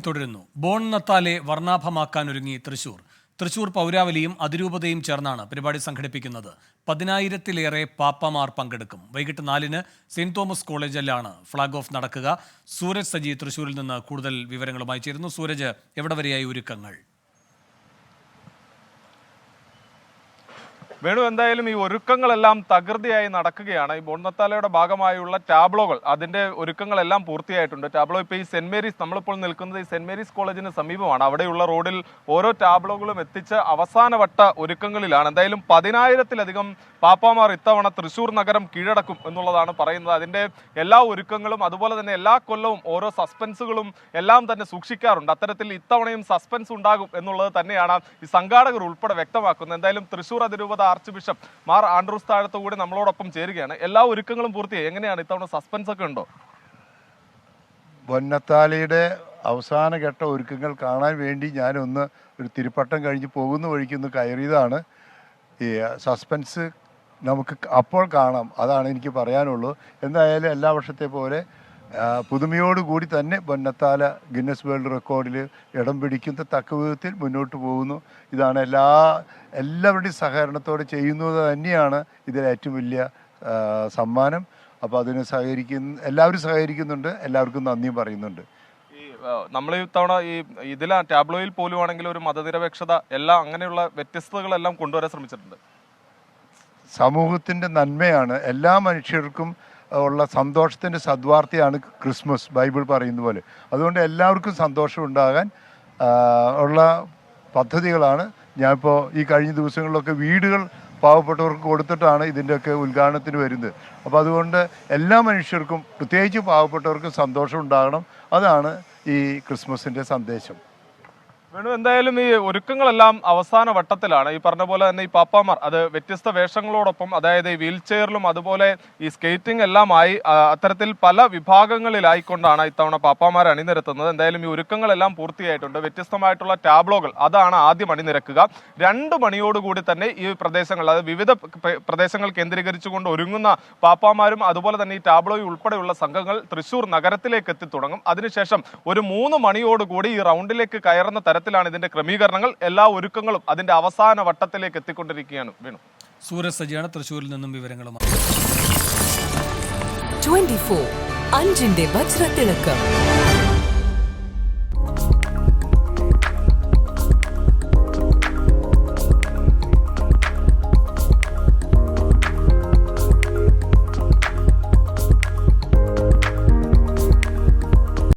തുടരുന്നു. ബോൺ നത്താലെ വർണാഭമാക്കാനൊരുങ്ങി തൃശൂർ. തൃശൂർ പൗരാവലിയും അതിരൂപതയും ചേർന്നാണ് പരിപാടി സംഘടിപ്പിക്കുന്നത്. പതിനായിരത്തിലേറെ പാപ്പമാർ പങ്കെടുക്കും. വൈകിട്ട് നാലിന് സെന്റ് തോമസ് കോളേജിലാണ് ഫ്ളാഗ് ഓഫ് നടക്കുക. സൂരജ് സജി തൃശൂരിൽ നിന്ന് കൂടുതൽ വിവരങ്ങളുമായി ചേരുന്നു. സൂരജ് എവിടെ വരെയായി ഒരുക്കങ്ങൾ? വേണു എന്തായാലും ഈ ഒരുക്കങ്ങളെല്ലാം തകൃതിയായി നടക്കുകയാണ്. ഈ ബോണ്ടത്താലയുടെ ഭാഗമായുള്ള ടാബ്ലോകൾ അതിന്റെ ഒരുക്കങ്ങളെല്ലാം പൂർത്തിയായിട്ടുണ്ട്. ടാബ്ലോ ഇപ്പോൾ ഈ സെന്റ് മേരീസ് നമ്മളിപ്പോൾ നിൽക്കുന്നത് ഈ സെന്റ് മേരീസ് കോളേജിന് സമീപമാണ്. അവിടെയുള്ള റോഡിൽ ഓരോ ടാബ്ലോകളും എത്തിച്ച് അവസാനവട്ട ഒരുക്കങ്ങളിലാണ്. എന്തായാലും പതിനായിരത്തിലധികം പാപ്പാമാർ ഇത്തവണ തൃശൂർ നഗരം കീഴടക്കും എന്നുള്ളതാണ് പറയുന്നത്. അതിന്റെ എല്ലാ ഒരുക്കങ്ങളും അതുപോലെ തന്നെ എല്ലാ കൊല്ലവും ഓരോ സസ്പെൻസുകളും എല്ലാം തന്നെ സൂക്ഷിക്കാറുണ്ട്. അത്തരത്തിൽ ഇത്തവണയും സസ്പെൻസ് ഉണ്ടാകും എന്നുള്ളത് തന്നെയാണ് ഈ സംഘാടകർ ഉൾപ്പെടെ വ്യക്തമാക്കുന്നത്. എന്തായാലും തൃശൂർ അതിരൂപത ആർച്ച് ബിഷപ്പ് മാർ ആൻഡ്രൂസ് താഴത്ത് കൂടി നമ്മളോടൊപ്പം ചേരുകയാണ്. എല്ലാ ഒരുക്കങ്ങളും പൂർത്തിയായി. എങ്ങനെയാണ് ഇത്തവണ സസ്പെൻസ് ഒക്കെ ഉണ്ടോ? പൊന്നത്താലിയുടെ അവസാന ഘട്ട ഒരുക്കങ്ങൾ കാണാൻ വേണ്ടി ഞാനൊന്ന് ഒരു തിരുപ്പട്ടം കഴിഞ്ഞ് പോകുന്ന വഴിക്കൊന്ന് കയറിയതാണ്. ഈ സസ്പെൻസ് നമുക്ക് അപ്പോൾ കാണാം. അതാണ് എനിക്ക് പറയാനുള്ളൂ. എന്തായാലും എല്ലാ വർഷത്തെ പോലെ പുതുമയോടുകൂടി തന്നെ പൊന്നത്താല ഗിന്നസ് വേൾഡ് റെക്കോർഡിൽ ഇടം പിടിക്കുന്ന തക്ക വിധത്തിൽ മുന്നോട്ട് പോകുന്നു. ഇതാണ് എല്ലാ എല്ലാവരുടെയും സഹകരണത്തോടെ ചെയ്യുന്നത് തന്നെയാണ് ഇതിൽ ഏറ്റവും വലിയ സമ്മാനം. അപ്പോൾ അതിന് സഹകരിക്കുന്ന എല്ലാവരും സഹകരിക്കുന്നുണ്ട്. എല്ലാവർക്കും നന്ദിയും പറയുന്നുണ്ട്. ഈ നമ്മൾ ഇത്തവണ ഈ ഇതിൽ ടാബ്ലോയിൽ പോലും ആണെങ്കിൽ ഒരു മതനിരപേക്ഷത എല്ലാം അങ്ങനെയുള്ള വ്യത്യസ്തതകളെല്ലാം കൊണ്ടുവരാൻ ശ്രമിച്ചിട്ടുണ്ട്. സമൂഹത്തിന്റെ നന്മയാണ് എല്ലാ മനുഷ്യർക്കും ഉള്ള സന്തോഷത്തിന്റെ സദ്വാർത്തയാണ് ക്രിസ്മസ് ബൈബിൾ പറയുന്ന പോലെ. അതുകൊണ്ട് എല്ലാവർക്കും സന്തോഷം ഉണ്ടാകാൻ ഉള്ള പദ്ധതികളാണ്. ഞാനിപ്പോൾ ഈ കഴിഞ്ഞ ദിവസങ്ങളിലൊക്കെ വീടുകൾ പാവപ്പെട്ടവർക്ക് കൊടുത്തിട്ടാണ് ഇതിന്റെയൊക്കെ ഉദ്ഘാടനത്തിന് വരുന്നത്. അപ്പോൾ അതുകൊണ്ട് എല്ലാ മനുഷ്യർക്കും പ്രത്യേകിച്ച് പാവപ്പെട്ടവർക്കും സന്തോഷം ഉണ്ടാകണം. അതാണ് ഈ ക്രിസ്മസിന്റെ സന്ദേശം. വേണു എന്തായാലും ഈ ഒരുക്കങ്ങളെല്ലാം അവസാന വട്ടത്തിലാണ്. ഈ പറഞ്ഞ പോലെ തന്നെ ഈ പാപ്പാമാർ അത് വ്യത്യസ്ത വേഷങ്ങളോടൊപ്പം അതായത് ഈ വീൽ ചെയറിലും അതുപോലെ ഈ സ്കേറ്റിംഗ് എല്ലാമായി അത്തരത്തിൽ പല വിഭാഗങ്ങളിലായിക്കൊണ്ടാണ് ഇത്തവണ പാപ്പാമാർ അണിനിരത്തുന്നത്. എന്തായാലും ഈ ഒരുക്കങ്ങളെല്ലാം പൂർത്തിയായിട്ടുണ്ട്. വ്യത്യസ്തമായിട്ടുള്ള ടാബ്ലോകൾ അതാണ് ആദ്യം അണിനിരക്കുക. രണ്ട് മണിയോടുകൂടി തന്നെ ഈ പ്രദേശങ്ങൾ അതായത് വിവിധ പ്രദേശങ്ങൾ കേന്ദ്രീകരിച്ചുകൊണ്ട് ഒരുങ്ങുന്ന പാപ്പാമാരും അതുപോലെ തന്നെ ഈ ടാബ്ലോയിൽ ഉൾപ്പെടെയുള്ള സംഘങ്ങൾ തൃശൂർ നഗരത്തിലേക്ക് എത്തി തുടങ്ങും. അതിനുശേഷം ഒരു മൂന്ന് മണിയോടുകൂടി ഈ റൗണ്ടിലേക്ക് കയറുന്ന തരത്തിലാണ് ഇതിന്റെ ക്രമീകരണങ്ങൾ. എല്ലാ ഒരുക്കങ്ങളും അതിന്റെ അവസാന വട്ടത്തിലേക്ക് എത്തിക്കൊണ്ടിരിക്കുകയാണ് വേണു. സൂരജ് സജിയാണ് തൃശൂരിൽ നിന്നും വിവരങ്ങളുമായി. ട്വന്റി ഫോർ അഞ്ചിന്റെ വജ്രത്തിളക്കം.